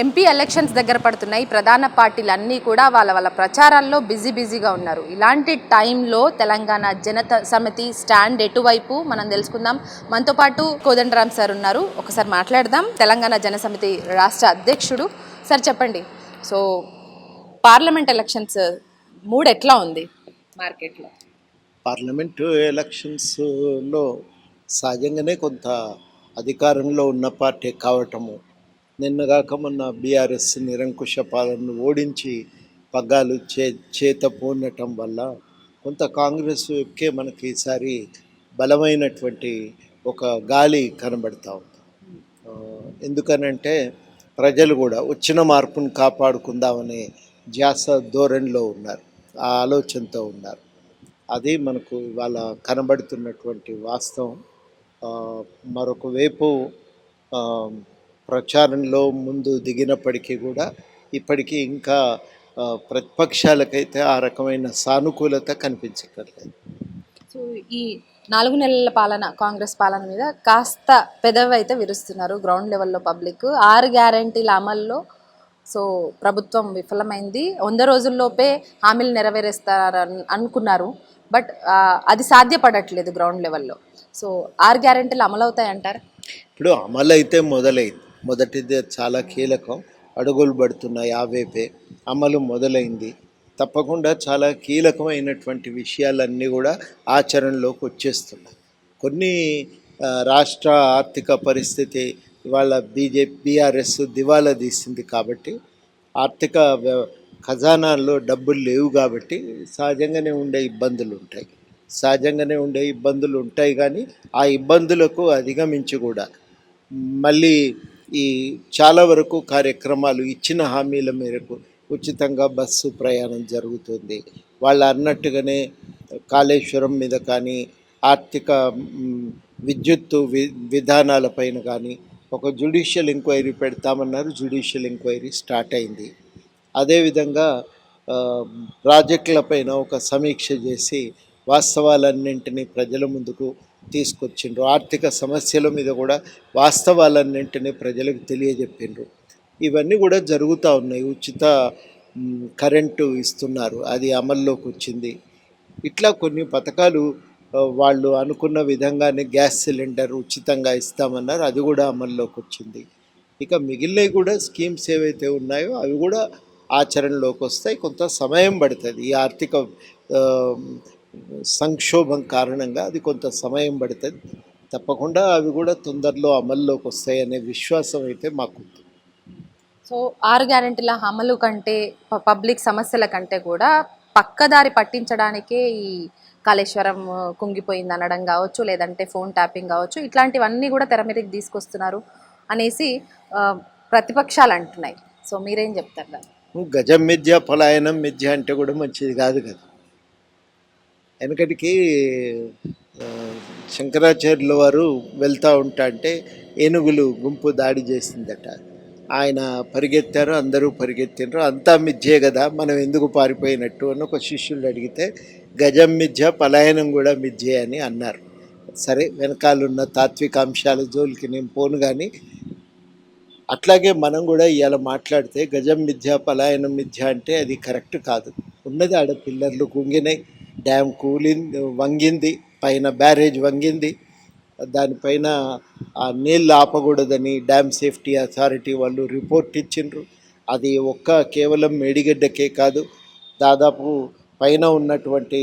MP elections దగ్గర పడుతున్నాయి. ప్రధాన పార్టీలు అన్నీ కూడా వాళ్ళ వాళ్ళ ప్రచారాల్లో బిజీ బిజీగా ఉన్నారు. ఇలాంటి టైంలో తెలంగాణ జనత సమితి స్టాండ్ ఎటువైపు మనం తెలుసుకుందాం. మనతో పాటు కోదండరామ్ సార్ ఉన్నారు. ఒకసారి మాట్లాడదాం. తెలంగాణ జన సమితి రాష్ట్ర అధ్యక్షుడు. సార్ చెప్పండి. సో పార్లమెంట్ ఎలక్షన్స్ మూడు ఎట్లా ఉంది? మార్కెట్లో. పార్లమెంటు ఎలక్షన్స్లో సహజంగానే కొంత అధికారంలో ఉన్న పార్టీ కావటము నిన్నగాక మొన్న బీఆర్ఎస్ నిరంకుశ పాలనను ఓడించి పగ్గాలు చే చేత పోనటం వల్ల కొంత కాంగ్రెస్కే మనకి ఈసారి బలమైనటువంటి ఒక గాలి కనబడతా ఉంది. ఎందుకనంటే ప్రజలు కూడా వచ్చిన మార్పును కాపాడుకుందామనే ధ్యాస ధోరణిలో ఉన్నారు. ఆ ఆలోచనతో ఉన్నారు. అది మనకు ఇవాళ కనబడుతున్నటువంటి వాస్తవం. మరొక వైపు ప్రచారంలో ముందు దిగినప్పటికీ కూడా ఇప్పటికీ ఇంకా ప్రతిపక్షాలకైతే ఆ రకమైన సానుకూలత కనిపించట్లేదు సో ఈ నాలుగు నెలల పాలన కాంగ్రెస్ పాలన మీద కాస్త పెదవి అయితే విరుస్తున్నారు గ్రౌండ్ లెవెల్లో పబ్లిక్. ఆరు గ్యారంటీల అమల్లో సో ప్రభుత్వం విఫలమైంది. వంద రోజుల్లోపే హామీలు నెరవేరుస్తారని అనుకున్నారు. బట్ అది సాధ్యపడట్లేదు గ్రౌండ్ లెవెల్లో. సో ఆరు గ్యారంటీలు అమలు అవుతాయంటారు ఇప్పుడు అమలు అయితే మొదలైంది. మొదటిది చాలా కీలకం. అడుగులు పడుతున్నాయి ఆ వైపే. అమలు మొదలైంది. తప్పకుండా చాలా కీలకమైనటువంటి విషయాలన్నీ కూడా ఆచరణలోకి వచ్చేస్తున్నాయి. కొన్ని రాష్ట్ర ఆర్థిక పరిస్థితి ఇవాళ బీజేపీ బీఆర్ఎస్ దివాలా తీసింది కాబట్టి ఆర్థిక ఖజానాల్లో డబ్బులు లేవు కాబట్టి సహజంగానే ఉండే ఇబ్బందులు ఉంటాయి. సహజంగానే ఉండే ఇబ్బందులు ఉంటాయి కానీ ఆ ఇబ్బందులకు అధిగమించి కూడా మళ్ళీ ఈ చాలా వరకు కార్యక్రమాలు ఇచ్చిన హామీల మేరకు ఉచితంగా బస్సు ప్రయాణం జరుగుతుంది. వాళ్ళు అన్నట్టుగానే కాళేశ్వరం మీద కానీ ఆర్థిక విద్యుత్తు వి విధానాలపైన కానీ ఒక జ్యుడిషియల్ ఎంక్వైరీ పెడతామన్నారు. జ్యుడిషియల్ ఎంక్వైరీ స్టార్ట్ అయింది. అదేవిధంగా ప్రాజెక్టులపైన ఒక సమీక్ష చేసి వాస్తవాలన్నింటినీ ప్రజల ముందుకు తీసుకొచ్చిండ్రు. ఆర్థిక సమస్యల మీద కూడా వాస్తవాలన్నింటినీ ప్రజలకు తెలియజెప్పిండ్రు. ఇవన్నీ కూడా జరుగుతూ ఉన్నాయి. ఉచిత కరెంటు ఇస్తున్నారు. అది అమల్లోకి వచ్చింది ఇట్లా కొన్ని పథకాలు వాళ్ళు అనుకున్న విధంగానే గ్యాస్ సిలిండర్ ఉచితంగా ఇస్తామన్నారు. అది కూడా అమల్లోకి వచ్చింది ఇక మిగిలినవి కూడా స్కీమ్స్ ఏవైతే ఉన్నాయో అవి కూడా ఆచరణలోకి వస్తాయి కొంత సమయం పడుతుంది. ఈ ఆర్థిక సంక్షోభం కారణంగా అది కొంత సమయం పడుతుంది. తప్పకుండా అవి కూడా తొందరలో అమల్లోకి వస్తాయనే విశ్వాసం అయితే మాకుంది. సో ఆరు గ్యారెంటీల అమలు కంటే పబ్లిక్ సమస్యల కంటే కూడా పక్కదారి పట్టించడానికే ఈ కాళేశ్వరం కుంగిపోయింది అనడం కావచ్చు లేదంటే ఫోన్ ట్యాపింగ్ కావచ్చు ఇట్లాంటివన్నీ కూడా తెర మీదకి తీసుకొస్తున్నారు అనేసి ప్రతిపక్షాలు అంటున్నాయి. సో మీరేం చెప్తారు గజం మిథ్య పలాయనం మిథ్య అంటే కూడా మంచిది కాదు కదా. వెనకటికి శంకరాచార్యుల వారు వెళ్తూ ఉంటా అంటే ఏనుగులు గుంపు దాడి చేసిందట. ఆయన పరిగెత్తారు అందరూ పరిగెత్తినారు అంతా మిథ్యే కదా మనం ఎందుకు పారిపోయినట్టు అని ఒక శిష్యులు అడిగితే గజం మిథ్య పలాయనం కూడా మిథ్యే అని అన్నారు. సరే వెనకాలన్న తాత్విక అంశాల జోలికి నేను పోను కానీ అట్లాగే మనం కూడా ఇవాళ మాట్లాడితే గజం మిథ్య పలాయనం మిథ్య అంటే అది కరెక్ట్ కాదు. ఉన్నది ఆడ పిల్లర్లు కుంగినాయి. డ్యామ్ కూలింది వంగింది పైన బ్యారేజ్ వంగింది. దానిపైన ఆ నీళ్ళు ఆపకూడదని డ్యామ్ సేఫ్టీ అథారిటీ వాళ్ళు రిపోర్ట్ ఇచ్చిండ్రు. అది ఒక్క కేవలం మేడిగడ్డకే కాదు దాదాపు పైన ఉన్నటువంటి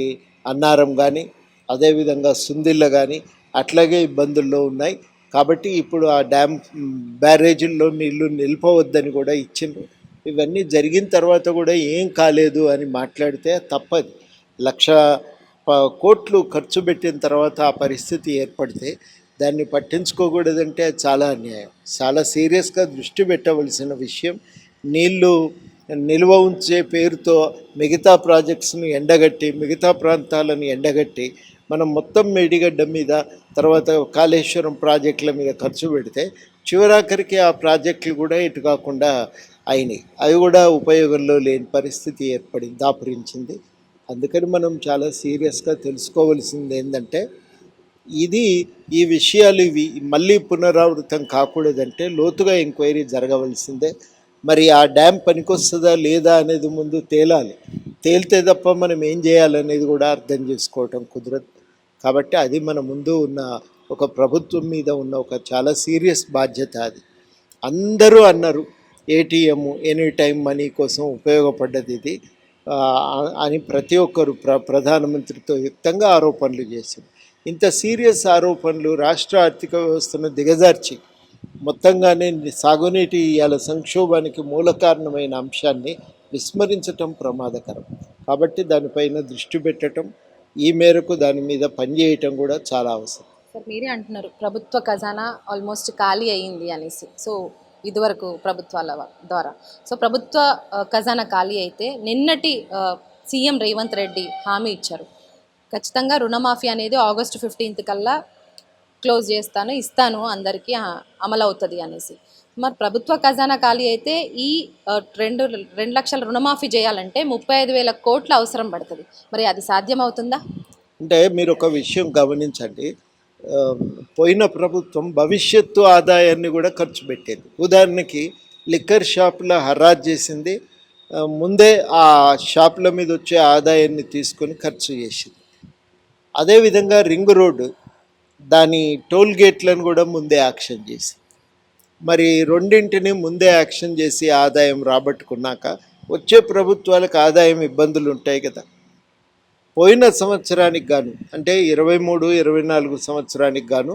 అన్నారం కానీ అదేవిధంగా సుందిళ్ళ కానీ అట్లాగే ఇబ్బందుల్లో ఉన్నాయి. కాబట్టి ఇప్పుడు ఆ డ్యామ్ బ్యారేజీల్లో నీళ్ళు నిలిపవద్దని కూడా ఇచ్చిండ్రు. ఇవన్నీ జరిగిన తర్వాత కూడా ఏం కాలేదు అని మాట్లాడితే తప్పది. లక్ష కోట్లు ఖర్చు పెట్టిన తర్వాత ఆ పరిస్థితి ఏర్పడితే దాన్ని పట్టించుకోకూడదంటే అది చాలా అన్యాయం. చాలా సీరియస్గా దృష్టి పెట్టవలసిన విషయం నీళ్ళు నిల్వ ఉంచే పేరుతో మిగతా ప్రాజెక్ట్స్ను ఎండగట్టి మిగతా ప్రాంతాలను ఎండగట్టి మనం మొత్తం మేడిగడ్డ మీద తర్వాత కాళేశ్వరం ప్రాజెక్టుల మీద ఖర్చు పెడితే చివరాఖరికి ఆ ప్రాజెక్టులు కూడా ఇటు కాకుండా అయినాయి. అవి కూడా ఉపయోగంలో లేని పరిస్థితి ఏర్పడింది దాపురించింది. అందుకని మనం చాలా సీరియస్గా తెలుసుకోవాల్సింది ఏంటంటే ఇది ఈ విషయాలు ఇవి మళ్ళీ పునరావృతం కాకూడదంటే లోతుగా ఎంక్వైరీ జరగవలసిందే. మరి ఆ డ్యామ్ పనికొస్తుందా లేదా అనేది ముందు తేలాలి. తేలితే తప్ప మనం ఏం చేయాలనేది కూడా అర్థం చేసుకోవటం కుదరదు. కాబట్టి అది మన ముందు ఉన్న ఒక ప్రభుత్వం మీద ఉన్న ఒక చాలా సీరియస్ బాధ్యత అది. అందరూ అన్నారు ఏటీఎం ఎనీ టైం మనీ కోసం ఉపయోగపడ్డది ఇది. అని ప్రతి ఒక్కరు ప్ర ప్రధానమంత్రితో యుక్తంగా ఆరోపణలు చేశారు. ఇంత సీరియస్ ఆరోపణలు రాష్ట్ర ఆర్థిక వ్యవస్థను దిగజార్చి మొత్తంగానే సాగునీటి ఇవాళ సంక్షోభానికి మూల కారణమైన అంశాన్ని విస్మరించటం ప్రమాదకరం. కాబట్టి దానిపైన దృష్టి పెట్టడం ఈ మేరకు దాని మీద పనిచేయటం కూడా చాలా అవసరం. సార్ మీరే అంటున్నారు ప్రభుత్వ ఖజానా ఆల్మోస్ట్ ఖాళీ అయ్యింది అనేసి. సో ఇదివరకు ప్రభుత్వాల ద్వారా. సో ప్రభుత్వ ఖజానా ఖాళీ అయితే నిన్నటి సీఎం రేవంత్ రెడ్డి హామీ ఇచ్చారు. ఖచ్చితంగా రుణమాఫీ అనేది ఆగస్టు ఫిఫ్టీన్త్ కల్లా క్లోజ్ చేస్తాను ఇస్తాను అందరికీ అమలు అవుతుంది అనేసి. మరి ప్రభుత్వ ఖజానా ఖాళీ అయితే ఈ రెండు రెండు లక్షల రుణమాఫీ చేయాలంటే ముప్పై ఐదు వేల కోట్ల అవసరం పడుతుంది. మరి అది సాధ్యమవుతుందా? అంటే మీరు ఒక విషయం గమనించండి. పోయిన ప్రభుత్వం భవిష్యత్తు ఆదాయాన్ని కూడా ఖర్చు పెట్టేది. ఉదాహరణకి లిక్కర్ షాపుల హరాజ్ చేసింది. ముందే ఆ షాపుల మీద వచ్చే ఆదాయాన్ని తీసుకొని ఖర్చు చేసింది. అదేవిధంగా రింగ్ రోడ్డు దాని టోల్ గేట్లను కూడా ముందే యాక్షన్ చేసి మరి రెండింటిని ముందే యాక్షన్ చేసి ఆదాయం రాబట్టుకున్నాక వచ్చే ప్రభుత్వాలకు ఆదాయం ఇబ్బందులు ఉంటాయి కదా. పోయిన సంవత్సరానికి గాను అంటే ఇరవై మూడు ఇరవై నాలుగు సంవత్సరానికి గాను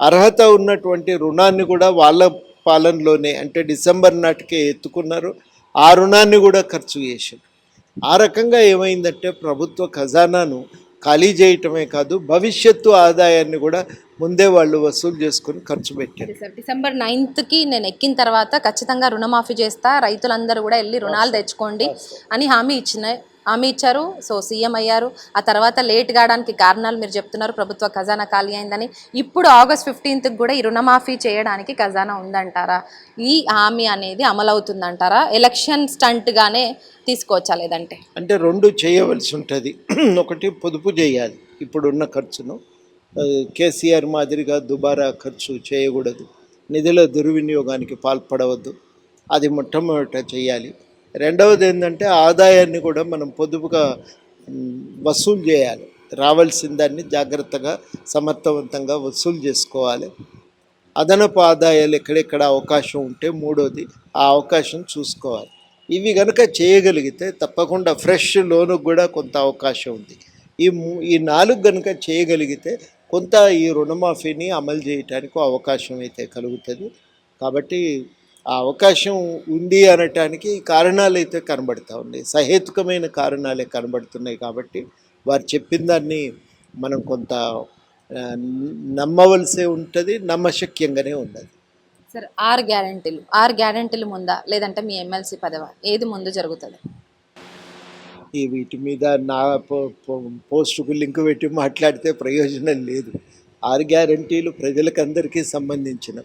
అర్హత ఉన్నటువంటి రుణాన్ని కూడా వాళ్ళ పాలనలోనే అంటే డిసెంబర్ నాటికే ఎత్తుకున్నారు. ఆ రుణాన్ని కూడా ఖర్చు చేశారు. ఆ రకంగా ఏమైందంటే ప్రభుత్వ ఖజానాను ఖాళీ చేయటమే కాదు భవిష్యత్తు ఆదాయాన్ని కూడా ముందే వాళ్ళు వసూలు చేసుకొని ఖర్చు పెట్టారు. డిసెంబర్ నైన్త్కి నేను ఎక్కిన తర్వాత ఖచ్చితంగా రుణమాఫీ చేస్తా రైతులందరూ కూడా వెళ్ళి రుణాలు తెచ్చుకోండి అని హామీ ఇచ్చిన హామీ ఇచ్చారు. సో సీఎం అయ్యారు. ఆ తర్వాత లేట్ కావడానికి కారణాలు మీరు చెప్తున్నారు. ప్రభుత్వ ఖజానా ఖాళీ అయిందని. ఇప్పుడు ఆగస్ట్ ఫిఫ్టీన్త్కి కూడా ఈ రుణమాఫీ చేయడానికి ఖజానా ఉందంటారా? ఈ హామీ అనేది అమలవుతుందంటారా? ఎలక్షన్ స్టంట్గానే తీసుకోవచ్చా లేదంటే అంటే రెండు చేయవలసి ఉంటుంది. ఒకటి పొదుపు చేయాలి. ఇప్పుడున్న ఖర్చును. కేసీఆర్ మాదిరిగా దుబారా ఖర్చు చేయకూడదు. నిధుల దుర్వినియోగానికి పాల్పడవద్దు. అది మొట్టమొదట చేయాలి. రెండవది ఏంటంటే ఆదాయాన్ని కూడా మనం పొదుపుగా వసూలు చేయాలి. రావాల్సిన దాన్ని జాగ్రత్తగా సమర్థవంతంగా వసూలు చేసుకోవాలి. అదనపు ఆదాయాలు ఎక్కడెక్కడ అవకాశం ఉంటే మూడోది ఆ అవకాశం చూసుకోవాలి. ఇవి కనుక చేయగలిగితే తప్పకుండా ఫ్రెష్ లోను కూడా కొంత అవకాశం ఉంది. ఈ మూ- ఈ నాలుగు కనుక చేయగలిగితే కొంత ఈ రుణమాఫీని అమలు చేయటానికి అవకాశం అయితే కలుగుతుంది. కాబట్టి ఆ అవకాశం ఉంది అనటానికి కారణాలు అయితే కనబడతా ఉన్నాయి. సహేతుకమైన కారణాలే కనబడుతున్నాయి కాబట్టి వారు చెప్పిన దాన్ని మనం కొంత నమ్మవలసే ఉంటుంది నమ్మశక్యంగానే ఉన్నది. సార్ ఆరు గ్యారంటీలు ఆరు గ్యారంటీలు ముందా? లేదంటే మీ ఎమ్మెల్సీ పదవ? ఏది ముందు జరుగుతుంది? ఈ వీటి మీద నా పోస్టుకు లింక్ పెట్టి మాట్లాడితే ప్రయోజనం లేదు. ఆరు గ్యారంటీలు ప్రజలకు అందరికీ సంబంధించిన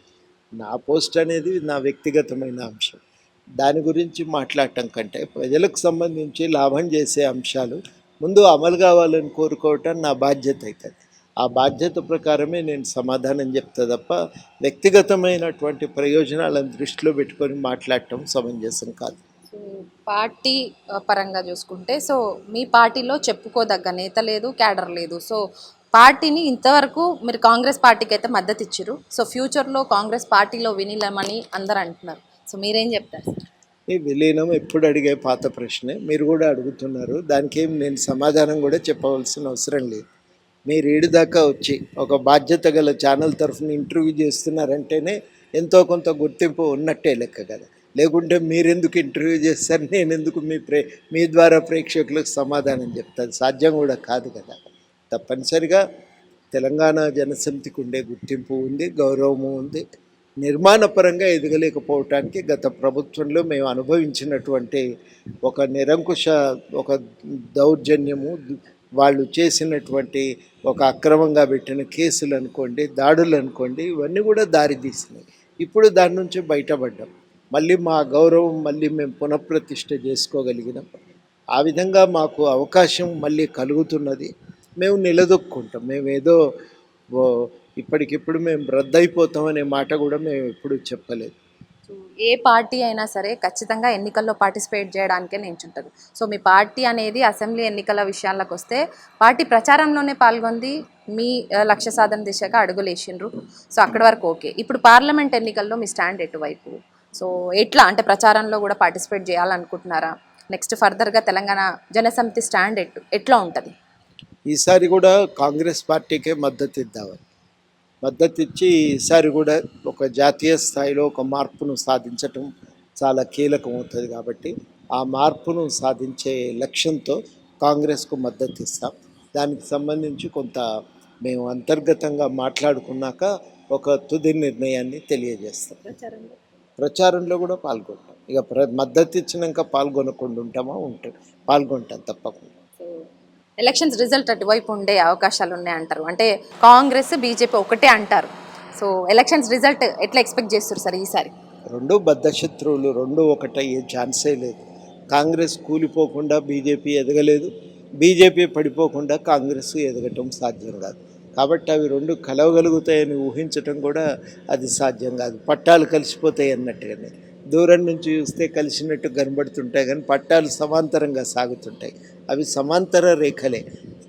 నా పోస్ట్ అనేది నా వ్యక్తిగతమైన అంశం. దాని గురించి మాట్లాడటం కంటే ప్రజలకు సంబంధించి లాభం చేసే అంశాలు ముందు అమలు కావాలని కోరుకోవటం నా బాధ్యత అవుతుంది ఆ బాధ్యత ప్రకారమే నేను సమాధానం చెప్తా తప్ప వ్యక్తిగతమైనటువంటి ప్రయోజనాలను దృష్టిలో పెట్టుకొని మాట్లాడటం సమంజసం కాదు. పార్టీ పరంగా చూసుకుంటే సో మీ పార్టీలో చెప్పుకోదగ్గ నేత లేదు క్యాడర్ లేదు. సో పార్టీని ఇంతవరకు మీరు కాంగ్రెస్ పార్టీకి అయితే మద్దతు ఇచ్చారు. సో ఫ్యూచర్లో కాంగ్రెస్ పార్టీలో వినిలమని అందరు అంటున్నారు. సో మీరేం చెప్తారు? ఈ విలీనం ఎప్పుడు అడిగే పాత ప్రశ్నే. మీరు కూడా అడుగుతున్నారు. దానికి ఏం నేను సమాధానం కూడా చెప్పవలసిన అవసరం లేదు. మీరు ఏడు దాకా వచ్చి ఒక బాధ్యత గల ఛానల్ తరఫున ఇంటర్వ్యూ చేస్తున్నారంటేనే ఎంతో కొంత గుర్తింపు ఉన్నట్టే లెక్క కదా. లేకుంటే మీరెందుకు ఇంటర్వ్యూ చేస్తారు? నేను ఎందుకు మీ ప్రే మీ ద్వారా ప్రేక్షకులకు సమాధానం చెప్తాను? సాధ్యం కూడా కాదు కదా. తప్పనిసరిగా తెలంగాణ జనసమితికి ఉండే గుర్తింపు ఉంది గౌరవము ఉంది. నిర్మాణపరంగా ఎదగలేకపోవటానికి గత ప్రభుత్వంలో మేము అనుభవించినటువంటి ఒక నిరంకుశ ఒక దౌర్జన్యము వాళ్ళు చేసినటువంటి ఒక అక్రమంగా పెట్టిన కేసులు అనుకోండి దాడులు అనుకోండి ఇవన్నీ కూడా దారితీసినాయి. ఇప్పుడు దాని నుంచి బయటపడ్డాం. మళ్ళీ మా గౌరవం మళ్ళీ మేము పునఃప్రతిష్ఠ చేసుకోగలిగినాం. ఆ విధంగా మాకు అవకాశం మళ్ళీ కలుగుతున్నది. మేము నిలదొక్కుంటాం. మేము ఏదో ఓ ఇప్పటికిప్పుడు మేము రద్దయిపోతాం అనే మాట కూడా మేము ఎప్పుడు చెప్పలేదు. సో ఏ పార్టీ అయినా సరే ఖచ్చితంగా ఎన్నికల్లో పార్టిసిపేట్ చేయడానికే నించుంటుంది. సో మీ పార్టీ అనేది అసెంబ్లీ ఎన్నికల విషయాలకు వస్తే పార్టీ ప్రచారంలోనే పాల్గొంది మీ లక్ష్య సాధన దిశగా అడుగులేసిండ్రు. సో అక్కడి వరకు ఓకే. ఇప్పుడు పార్లమెంట్ ఎన్నికల్లో మీ స్టాండ్ ఎటువైపు? సో ఎట్లా అంటే ప్రచారంలో కూడా పార్టిసిపేట్ చేయాలనుకుంటున్నారా? నెక్స్ట్ ఫర్దర్గా తెలంగాణ జనసమితి స్టాండ్ ఎట్లా ఉంటుంది? ఈసారి కూడా కాంగ్రెస్ పార్టీకే మద్దతు ఇద్దామని. మద్దతు ఇచ్చి ఈసారి కూడా ఒక జాతీయ స్థాయిలో ఒక మార్పును సాధించటం చాలా కీలకం అవుతుంది కాబట్టి ఆ మార్పును సాధించే లక్ష్యంతో కాంగ్రెస్కు మద్దతు ఇస్తాం. దానికి సంబంధించి కొంత మేము అంతర్గతంగా మాట్లాడుకున్నాక ఒక తుది నిర్ణయాన్ని తెలియజేస్తాం. ప్రచారంలో? ప్రచారంలో కూడా పాల్గొంటాం. ఇక ప్ర మద్దతు ఇచ్చినాక పాల్గొనకుండా ఉంటామా? ఉంటాం పాల్గొంటాం తప్పకుండా. ఎలక్షన్స్ రిజల్ట్ అటువైపు ఉండే అవకాశాలు ఉన్నాయి అంటారు అంటే కాంగ్రెస్ బీజేపీ ఒకటే అంటారు. సో ఎలక్షన్స్ రిజల్ట్ ఎట్లా ఎక్స్పెక్ట్ చేస్తారు సార్ ఈసారి? రెండు బద్ధశత్రువులు రెండు ఒకటయ్యే ఛాన్సే లేదు. కాంగ్రెస్ కూలిపోకుండా బీజేపీ ఎదగలేదు. బీజేపీ పడిపోకుండా కాంగ్రెస్ ఎదగటం సాధ్యం కాదు. కాబట్టి అవి రెండు కలవగలుగుతాయని ఊహించటం కూడా అది సాధ్యం కాదు. పట్టాలు కలిసిపోతాయి అన్నట్టుగానే. దూరం నుంచి చూస్తే కలిసినట్టు కనబడుతుంటాయి కానీ పట్టాలు సమాంతరంగా సాగుతుంటాయి. అవి సమాంతర రేఖలే.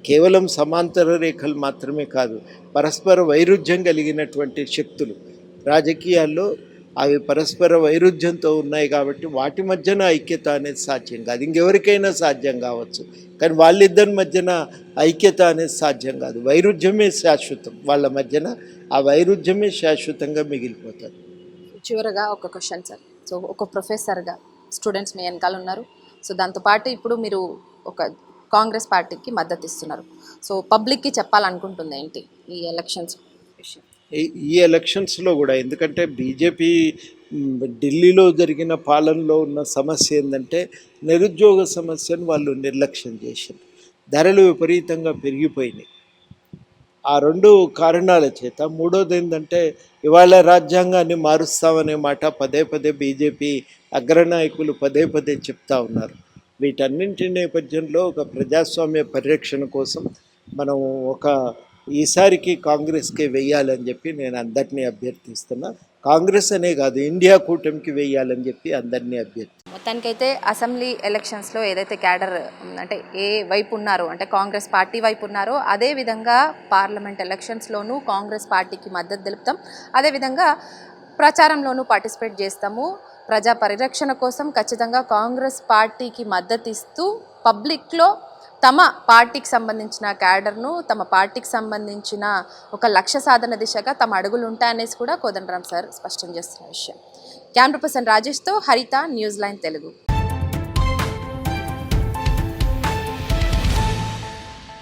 కేవలం సమాంతర రేఖలు మాత్రమే కాదు పరస్పర వైరుధ్యం కలిగినటువంటి శక్తులు. రాజకీయాల్లో అవి పరస్పర వైరుధ్యంతో ఉన్నాయి కాబట్టి వాటి మధ్యన ఐక్యత అనేది సాధ్యం కాదు. ఇంకెవరికైనా సాధ్యం కావచ్చు కానీ వాళ్ళిద్దరి మధ్యన ఐక్యత అనేది సాధ్యం కాదు. వైరుధ్యమే శాశ్వతం. వాళ్ళ మధ్యన ఆ వైరుధ్యమే శాశ్వతంగా మిగిలిపోతుంది చివరగా ఒక క్వశ్చన్ సార్. సో ఒక ప్రొఫెసర్గా స్టూడెంట్స్ మీ వెనకాల ఉన్నారు. సో దాంతోపాటు ఇప్పుడు మీరు ఒక కాంగ్రెస్ పార్టీకి మద్దతు ఇస్తున్నారు. సో పబ్లిక్కి చెప్పాలనుకుంటుంది ఏంటి ఈ ఎలక్షన్స్ విషయం? ఈ- ఎలక్షన్స్లో కూడా ఎందుకంటే బీజేపీ ఢిల్లీలో జరిగిన పాలనలో ఉన్న సమస్య ఏంటంటే నిరుద్యోగ సమస్యను వాళ్ళు నిర్లక్ష్యం చేశారు. ధరలు విపరీతంగా పెరిగిపోయినాయి. ఆ రెండు కారణాల చేత మూడోది ఏంటంటే ఇవాళ రాజ్యాంగాన్ని మారుస్తామనే మాట పదే పదే బీజేపీ అగ్రనాయకులు పదే పదే చెప్తా ఉన్నారు. వీటన్నింటి నేపథ్యంలో ఒక ప్రజాస్వామ్య పరిరక్షణ కోసం మనం ఒక ఈసారికి కాంగ్రెస్కి వెయ్యాలని చెప్పి నేను అందరినీ అభ్యర్థిస్తున్నా. కాంగ్రెస్ అనే కాదు ఇండియా కూటమికి వెయ్యాలని చెప్పి అందరినీ అభ్యర్థి మొత్తానికైతే అసెంబ్లీ ఎలక్షన్స్లో ఏదైతే క్యాడర్ అంటే ఏ వైపు ఉన్నారో అంటే కాంగ్రెస్ పార్టీ వైపు ఉన్నారో అదే విధంగా పార్లమెంట్ ఎలక్షన్స్లోనూ కాంగ్రెస్ పార్టీకి మద్దతు తెలుపుతాం. అదేవిధంగా ప్రచారంలోనూ పార్టిసిపేట్ చేస్తాము. ప్రజా పరిరక్షణ కోసం ఖచ్చితంగా కాంగ్రెస్ పార్టీకి మద్దతు ఇస్తూ పబ్లిక్లో తమ పార్టీకి సంబంధించిన క్యాడర్ను తమ పార్టీకి సంబంధించిన ఒక లక్ష్య సాధన దిశగా తమ అడుగులు ఉంటాయనేసి కూడా కోదండరామ్ సార్ స్పష్టం చేస్తున్న విషయం. క్యామ్రా పర్సన్ రాజేష్తో హరిత న్యూస్ లైన్ తెలుగు.